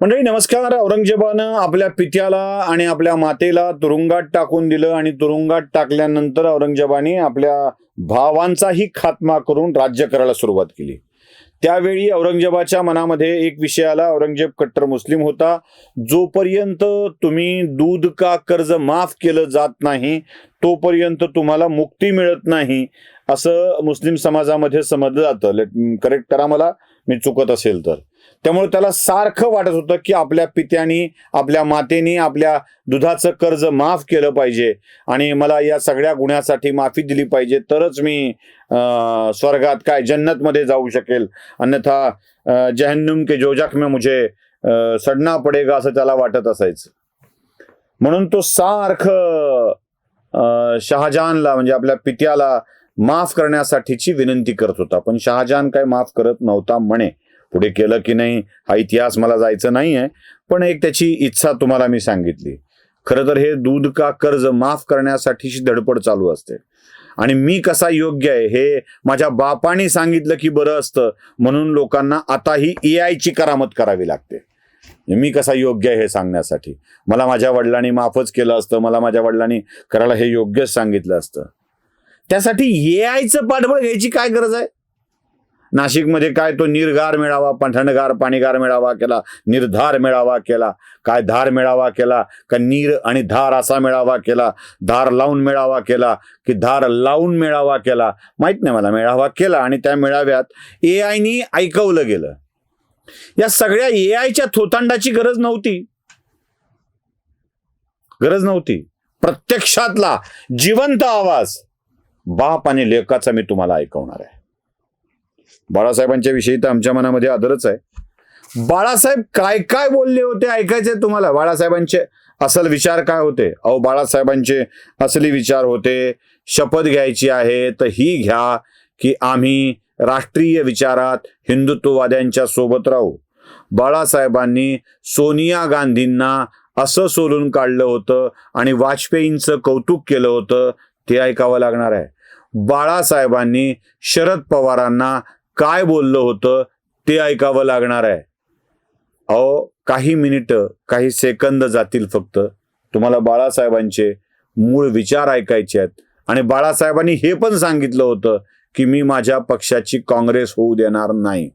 मंडळी नमस्कार. औरंगजेबानं आपल्या पित्याला आणि आपल्या मातेला तुरुंगात टाकून दिलं आणि तुरुंगात टाकल्यानंतर औरंगजेबाने आपल्या भावांचाही खात्मा करून राज्य करायला सुरुवात केली. त्यावेळी औरंगजेबाच्या मनामध्ये एक विषय आला. औरंगजेब कट्टर मुस्लिम होता. जोपर्यंत तुम्ही दूध का कर्ज माफ केलं जात नाही तोपर्यंत तुम्हाला मुक्ती मिळत नाही असं मुस्लिम समाजामध्ये समजलं जातं. लेट करेक्ट करा मला. मी चुकत असेल तर. त्यामुळे त्याला सारखं वाटत होतं की आपल्या पित्यानी आपल्या मातेनी आपल्या दुधाचं कर्ज माफ केलं पाहिजे आणि मला या सगळ्या गुन्ह्यासाठी माफी दिली पाहिजे. तरच मी अं, स्वर्गात काय जन्नतमध्ये जाऊ शकेल. अन्यथा जहन्नुम के जोजाखमे मुझे सडना पडेगा असं त्याला वाटत असायचं. म्हणून तो सारखं अं, शहाजहानला म्हणजे आपल्या पित्याला माफ करण्यासाठीची विनंती करत होता. पण शहाजहान काय माफ करत नव्हता म्हणे. पुढे केलं की नाही हा इतिहास मला जायचं नाही आहे पण एक त्याची इच्छा तुम्हाला मी सांगितली. खरं तर हे दूध का कर्ज माफ करण्यासाठीची धडपड चालू असते. आणि मी कसा योग्य आहे हे माझ्या बापाने सांगितलं की बरं असतं म्हणून लोकांना आताही ए आयची करामत करावी लागते. मी कसा योग्य आहे हे सांगण्यासाठी? मला माझ्या वडिलांनी माफच केलं असतं मला माझ्या वडिलांनी करायला हे योग्यच सांगितलं असतं. त्यासाठी ए आयचं पाठबळ घ्यायची काय गरज आहे? नाशिकमध्ये काय तो निर्गार मिळावा थंडगार पाणीगार मिळावा केला निर्धार मिळावा केला काय धार मिळावा केला का नीर आणि धार असा मिळावा केला धार लावून मिळावा केला की धार लावून मिळावा केला? माहीत नाही मला मिळावा केला आणि त्या मेळाव्यात ए आयनी ऐकवलं गेलं. या सगळ्या ए आयच्या थोतांडाची गरज नव्हती. गरज नव्हती. प्रत्यक्षातला जिवंत आवाज. बाप आणि लेखाचा मी तुम्हाला ऐकवणार आहे. बाळासाहेबांच्या विषयी तर आमच्या मनामध्ये आदरच आहे. बाळासाहेब काय काय बोलले होते ऐकायचे तुम्हाला? बाळासाहेबांचे असल विचार काय होते? अहो बाळासाहेबांचे असली विचार होते. शपथ घ्यायची आहे तर ही घ्या की आम्ही राष्ट्रीय विचारात हिंदुत्ववाद्यांच्या सोबत राहू. बाळासाहेबांनी सोनिया गांधींना असं सोलून काढलं होतं आणि वाजपेयींचं कौतुक केलं होतं ते ऐकावं लागणार आहे. बाळासाहेबांनी शरद पवारांना काय बोललं होतं ते ऐकावं लागणार आहे. अहो काही मिनिटं काही सेकंद जातील फक्त. तुम्हाला बाळासाहेबांचे मूळ विचार ऐकायचे आहेत. आणि बाळासाहेबांनी हे पण सांगितलं होतं की मी माझ्या पक्षाची काँग्रेस होऊ देणार नाही.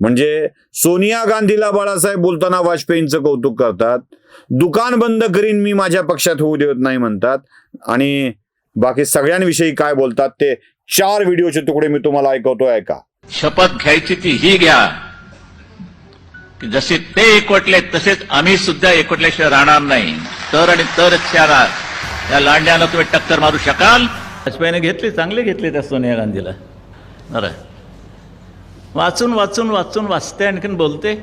म्हणजे सोनिया गांधीला बाळासाहेब बोलताना वाजपेयींचं कौतुक करतात. दुकान बंद करीन मी माझ्या पक्षात होऊ देत नाही म्हणतात. आणि बाकी सगळ्यांविषयी काय बोलतात ते चार व्हिडिओचे तुकडे मी तुम्हाला ऐकवतोय ऐका. शपथ घ्यायची ती ही घ्या. की जसे ते एकवटले तसेच आम्ही सुद्धा एकवटल्याशिवाय राहणार नाही. तर आणि तरच या लांड्याला तुम्ही टक्कर मारू शकाल? वाजपेयीने घेतली चांगली घेतली त्या सोनिया गांधीला. बरं. वाचून वाचून वाचून वाचते आणखीन बोलते.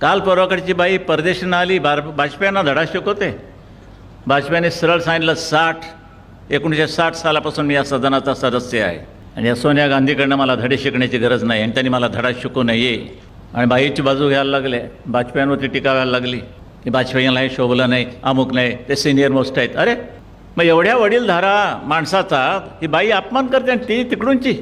काल परवाकडची बाई परदेशीनं आली बार वाजपेयींना धडा शिकवते. वाजपेयीने सरळ सांगितलं साठ एकोणीसशे साठ सालापासून मी या सदनाचा सदस्य आहे. आणि या सोनिया गांधीकडनं मला धडे शिकण्याची गरज नाही. आणि त्यांनी मला धडा शिकू नये. आणि बाईची बाजू घ्यायला लागले. वाजपेयींवरती टीका व्हायला लागली. की वाजपेयीला हे शोभलं नाही अमुक नाही. ते सिनियर मोस्ट आहेत. अरे मग एवढ्या वडीलधारा माणसाचा ही बाई अपमान करते आणि ती तिकडूनची.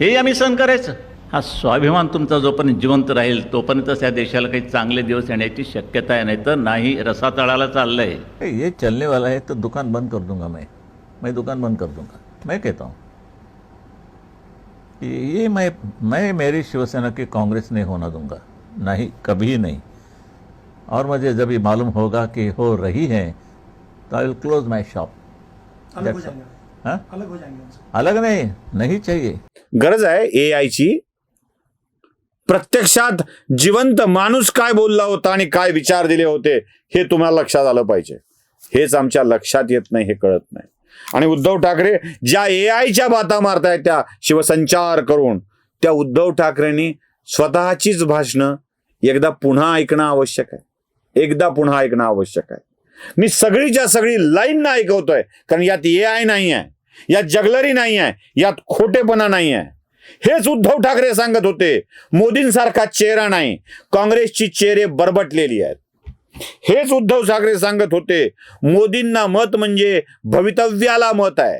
हेही आम्ही सहन करायचं. हा स्वाभिमान तुमचा जोपर्यंत जिवंत राहील तोपर्यंतच या देशाला काही चांगले दिवस येण्याची शक्यता आहे. नाही तर नाही रसातळाला चाललंय. ये चलने वाला है तो दुकान बंद कर दूंगा मैं मैं दुकान बंद कर दूंगा मैं कहता हूँ ये मैं मैं मेरी शिवसेना की कांग्रेस नहीं होना दूंगा. नहीं कभी नहीं. और मुझे जब ये मालूम होगा कि हो रही है तो I will close my shop अलग हो. जाएंगे। हाँ? अलग हो जाएंगे उनसे। अलग नहीं नहीं चाहिए. गरज आहे ए आयची प्रत्यक्षात जिवंत माणूस काय बोलला होता आणि काय विचार दिले होते हे तुम्हाला लक्षात आलं पाहिजे. हेच आमच्या लक्षात येत नाही हे कळत नाही. आणि उद्धव ठाकरे ज्या ए आयच्या बाता मारतायत त्या शिवसंचार करून त्या उद्धव ठाकरेंनी स्वतःचीच भाषणं एकदा पुन्हा ऐकणं आवश्यक आहे. एकदा पुन्हा ऐकणं आवश्यक आहे. मी सगळीच्या सगळी लाईन ना ऐकवतोय कारण यात ए आय नाही आहे यात जगलरी नाही आहे यात खोटेपणा नाही आहे हेच उद्धव ठाकरे सांगत होते मोदींसारखा चेहरा नाही. काँग्रेसची चेहरे बरबटलेली आहेत. हेच उद्धव ठाकरे सांगत होते मोदींना मत म्हणजे भवितव्याला मत आहे.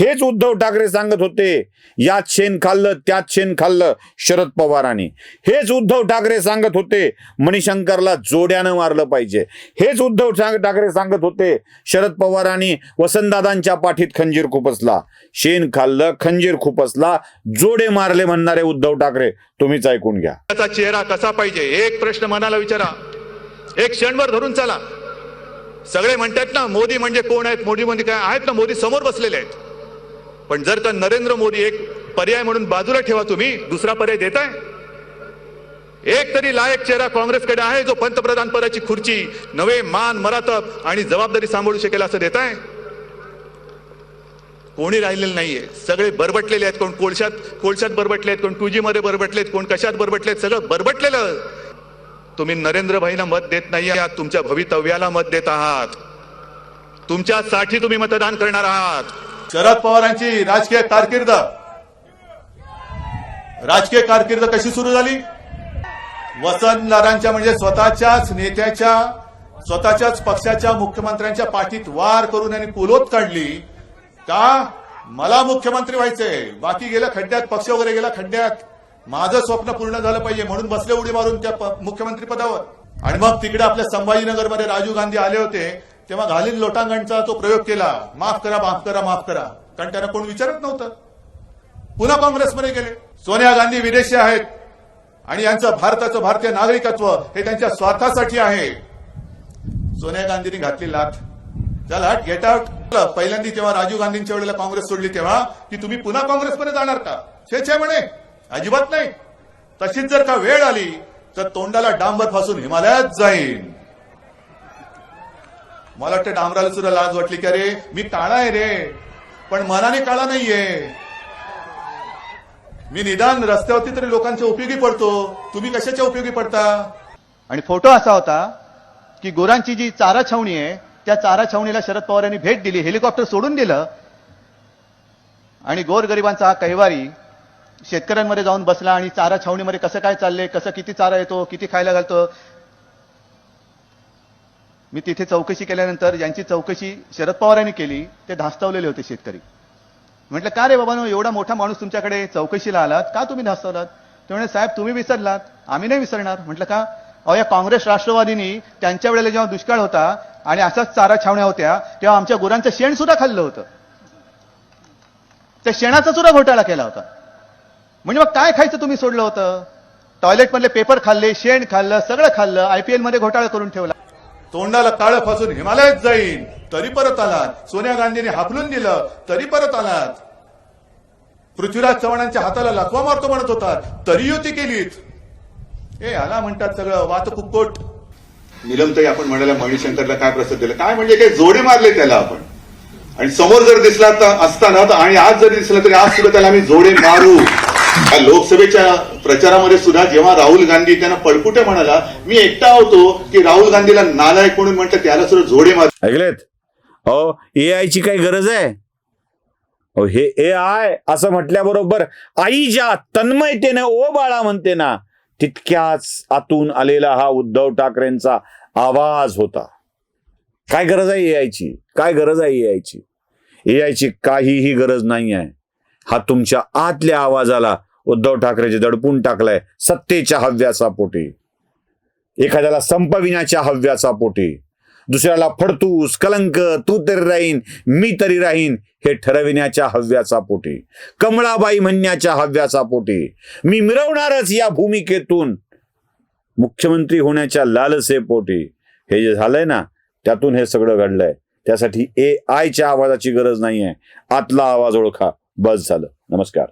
हेच उद्धव ठाकरे सांगत होते यात शेण खाल्लं त्यात शेण खाल्लं शरद पवारांनी. हेच उद्धव ठाकरे सांगत होते मणिशंकरला जोड्यानं मारलं पाहिजे. हेच उद्धव ठाकरे सांगत होते शरद पवारांनी वसंतदादांच्या पाठीत खंजीर खुपसला. शेण खाल्लं खंजीर खुपसला जोडे मारले म्हणणारे उद्धव ठाकरे तुम्हीच ऐकून घ्या. त्याचा चेहरा कसा पाहिजे? एक प्रश्न मनाला विचारा. एक क्षणभर धरून चला. सगळे म्हणतात ना मोदी म्हणजे कोण आहेत मोदी म्हणजे काय? आहेत ना मोदी समोर बसलेले आहेत. पण जर का नरेंद्र मोदी एक पर्याय म्हणून बाजूला ठेवा तुम्ही दुसरा पर्याय देताय? एक तरी लायक चेहरा काँग्रेसकडे आहे जो पंतप्रधान पदाची खुर्ची नवे मान मरातप आणि जबाबदारी सांभाळू शकेल असं देताय? कोणी राहिलेलं नाहीये. सगळे बरबटलेले आहेत कोण कोळशात कोळशात बरबटले आहेत कोण टू जी मध्ये बरबटले आहेत कोण कशात बरबटले आहेत सगळं बरबटलेलं. तुम्ही नरेंद्र भाईना मत देत नाही आहात तुमच्या भवितव्याला मत देत आहात. तुमच्यासाठी तुम्ही मतदान करणार आहात. शरद पवारांची राजकीय कारकीर्द. राजकीय कारकीर्द कशी सुरू झाली? वसंतदारांच्या म्हणजे स्वतःच्याच नेत्याच्या स्वतःच्याच पक्षाच्या मुख्यमंत्र्यांच्या पाठीत वार करून यांनी पुलोत काढली. का? मला मुख्यमंत्री व्हायचंय. बाकी गेला खड्ड्यात पक्ष वगैरे गेला खड्ड्यात. माझं स्वप्न पूर्ण झालं पाहिजे म्हणून बसले उडी मारून त्या मुख्यमंत्री पदावर. आणि मग तिकडे आपल्या संभाजीनगरमध्ये राजीव गांधी आले होते तेव्हा घालीन लोटांगणचा तो प्रयोग केला. माफ करा माफ करा माफ करा. कारण त्यांना कोण विचारत नव्हतं. पुन्हा काँग्रेसमध्ये गेले. सोनिया गांधी विदेशी आहेत. आणि यांचं भारताचं भारतीय नागरिकत्व हे त्यांच्या स्वार्थासाठी आहे. सोनिया गांधींनी घातली लाथ. चला गेट आउट पहिल्यांदा जेव्हा राजीव गांधींच्या वेळेला काँग्रेस सोडली तेव्हा की तुम्ही पुन्हा काँग्रेसमध्ये जाणार का? छे छे म्हणे. अजिबात नाही. तशीच जर का वेळ आली तर तोंडाला डांबर फासून हिमालयात जाईन. मला वाटतं डांबराला सुद्धा लाज वाटली की अरे मी काळा आहे रे. पण मनाने काळा नाहीये. मी निदान रस्त्यावरती तरी लोकांच्या उपयोगी पडतो. तुम्ही कशाच्या उपयोगी पडता? आणि फोटो असा होता की गोरांची जी चारा छावणी आहे त्या चारा छावणीला शरद पवार यांनी भेट दिली हेलिकॉप्टर सोडून दिलं. आणि गोरगरिबांचा हा कैवारी शेतकऱ्यांमध्ये जाऊन बसला आणि चारा छावणीमध्ये कसं काय चाललंय कसं किती चारा येतो किती खायला घालतो? मी तिथे चौकशी केल्यानंतर यांची चौकशी शरद पवार यांनी केली ते धास्तावलेले होते शेतकरी. म्हटलं का रे बाबा एवढा मोठा माणूस तुमच्याकडे चौकशीला आलात? का तुम्ही धास्तावलात? ते म्हणे साहेब तुम्ही विसरलात. आम्ही नाही विसरणार. म्हटलं का? अहो या काँग्रेस राष्ट्रवादीनी त्यांच्या वेळेला जेव्हा दुष्काळ होता आणि असाच चारा छावण्या होत्या तेव्हा आमच्या गुरांचं शेण सुद्धा खाल्लं होतं. त्या शेणाचा सुद्धा घोटाळा केला होता. म्हणजे मग काय खायचं तुम्ही सोडलं होतं? टॉयलेटमधले पेपर खाल्ले शेण खाल्लं सगळं खाल्लं आयपीएलमध्ये घोटाळा करून ठेवला. तोंडाला काळं फासून हिमालयात जाईन. तरी परत आलात. सोनिया गांधीने हाकलून दिलं. तरी परत आलात. पृथ्वीराज चव्हाणांच्या हाताला लकवा मारतो म्हणत होतात. तरी युती केलीत. हे आला म्हणतात सगळं वात कुक्कोट. निलमताई आपण म्हणाल्या मणिशंकरला काय प्रसाद दिला काय म्हणजे काय? जोडे मारले त्याला आपण. आणि समोर जर दिसला तर असताना तर आणि आज जर दिसला तरी आज सुद्धा त्याला आम्ही जोडे मारू. लोकसभेच्या प्रचारामध्ये सुद्धा जेव्हा राहुल गांधी त्यांना पळकुटे म्हणाला मी एकटा होतो की राहुल गांधीला नालायक म्हणून म्हटलं त्याला सुद्धा जोडे मार ऐकलेत? अहो ए आयची काही गरज आहे? अहो हे ए आय असं म्हटल्याबरोबर आई ज्या तन्मयतेने ओ बाळा म्हणते ना तितक्याच आतून आलेला हा उद्धव ठाकरेंचा आवाज होता. काय गरज आहे ए आयची काय गरज आहे ए आयची ए आयची काहीही गरज नाही आहे हा तुमच्या आतल्या आवाजाला उद्धव ठाकरेचे दडपून टाकलाय सत्तेच्या हव्याचा पोटी. एखाद्याला संपविण्याच्या हव्याचा पोटी. दुसऱ्याला फडतूस कलंक तू तरी राहीन मी तरी राहीन हे ठरविण्याच्या हव्याचा पोटी. कमळाबाई म्हणण्याच्या हव्याचा पोटी. मी मिरवणारच या भूमिकेतून. मुख्यमंत्री होण्याच्या लालसे पोटी. हे जे झालंय ना त्यातून हे सगळं घडलंय. त्यासाठी ए आयच्या आवाजाची गरज नाहीये. आतला आवाज ओळखा. बस झालं. नमस्कार.